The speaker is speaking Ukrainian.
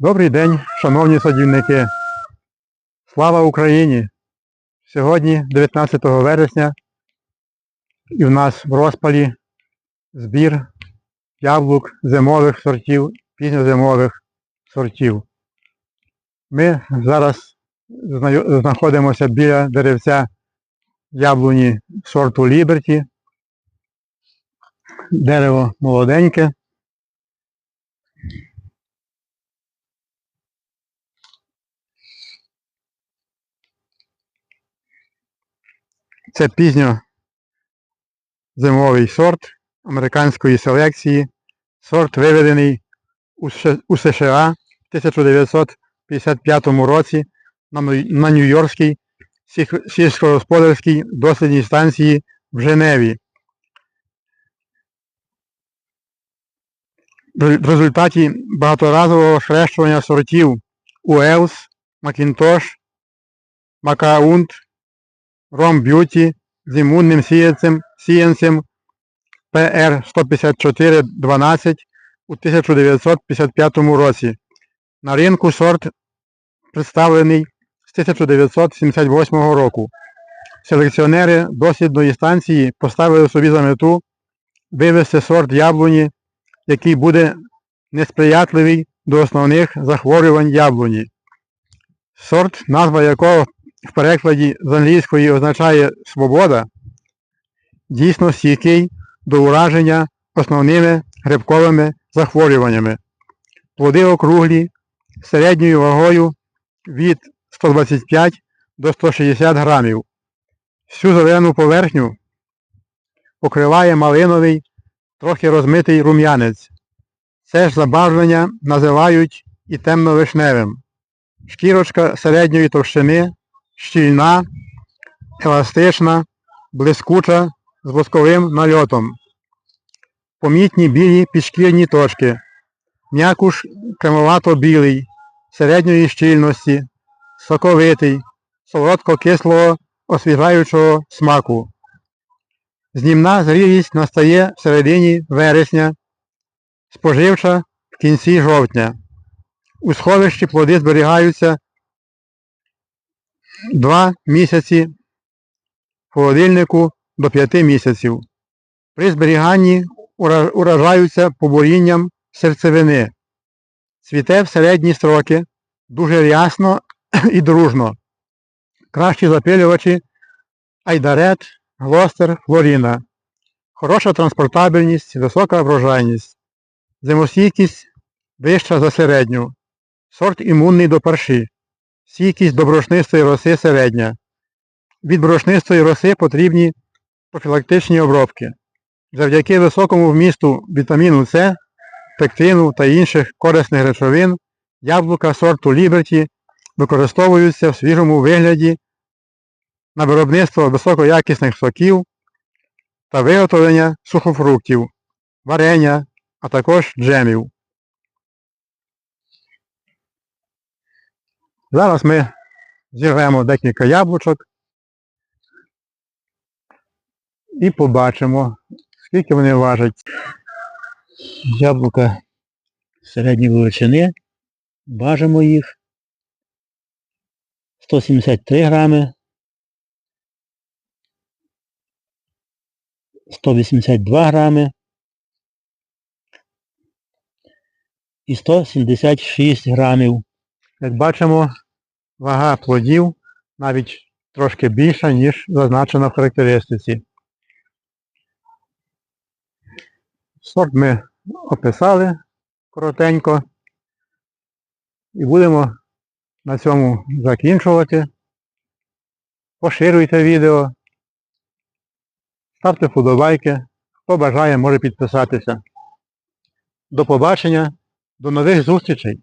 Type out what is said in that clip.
Добрий день, шановні садівники. Слава Україні! Сьогодні 19 вересня і в нас в розпалі збір яблук зимових сортів, пізньозимових сортів. Ми зараз знаходимося біля деревця яблуні сорту Ліберті. Дерево молоденьке. Це пізньо зимовий сорт американської селекції. Сорт виведений у США в 1955 році на Нью- на Нью-Йоркській сільськогосподарській дослідній станції в Женеві. В результаті багаторазового схрещування сортів Уелс, Макінтош, Макаунт, Ром Б'юті з імунним сіянцем, сіянцем ПР 15412 у 1955 році. На ринку сорт представлений з 1978 року. Селекціонери дослідної станції поставили собі за мету вивести сорт яблуні, який буде несприятливий до основних захворювань яблуні. Сорт, назва якого в перекладі з англійської означає свобода, дійсно стійкий до ураження основними грибковими захворюваннями. Плоди округлі середньою вагою від 125 до 160 грамів. Всю зелену поверхню покриває малиновий, трохи розмитий рум'янець. Це ж забарвлення називають і темно-вишневим. Шкірочка середньої товщини щільна, еластична, блискуча з восковим нальотом. Помітні білі підшкірні точки. М'якуш кремовато-білий, середньої щільності, соковитий, солодко-кислого, освіжаючого смаку. Знімна зрілість настає в середині вересня, споживча в кінці жовтня. У сховищі плоди зберігаються два місяці, в холодильнику до 5 місяців. При зберіганні уражаються побурінням серцевини. Цвіте в середні строки, дуже рясно і дружно. Кращі запилювачі Айдарет, Глостер, Флоріна. Хороша транспортабельність, висока врожайність. Зимостійкість вища за середню. Сорт імунний до парші. Стійкість до брошнистої роси середня. Від брошнистої роси потрібні профілактичні обробки. Завдяки високому вмісту вітаміну С, пектину та інших корисних речовин яблука сорту Liberty використовуються в свіжому вигляді на виробництво високоякісних соків та виготовлення сухофруктів, варення, а також джемів. Зараз ми зірвемо декілька яблучок і побачимо, скільки вони важать. Яблука середньої величини. Бажимо їх 173 грами, 182 грами і 176 грамів. Як бачимо, вага плодів навіть трошки більша, ніж зазначено в характеристиці. Сорт ми описали коротенько. І будемо на цьому закінчувати. Поширюйте відео, ставте вподобайки. Хто бажає, може підписатися. До побачення, до нових зустрічей!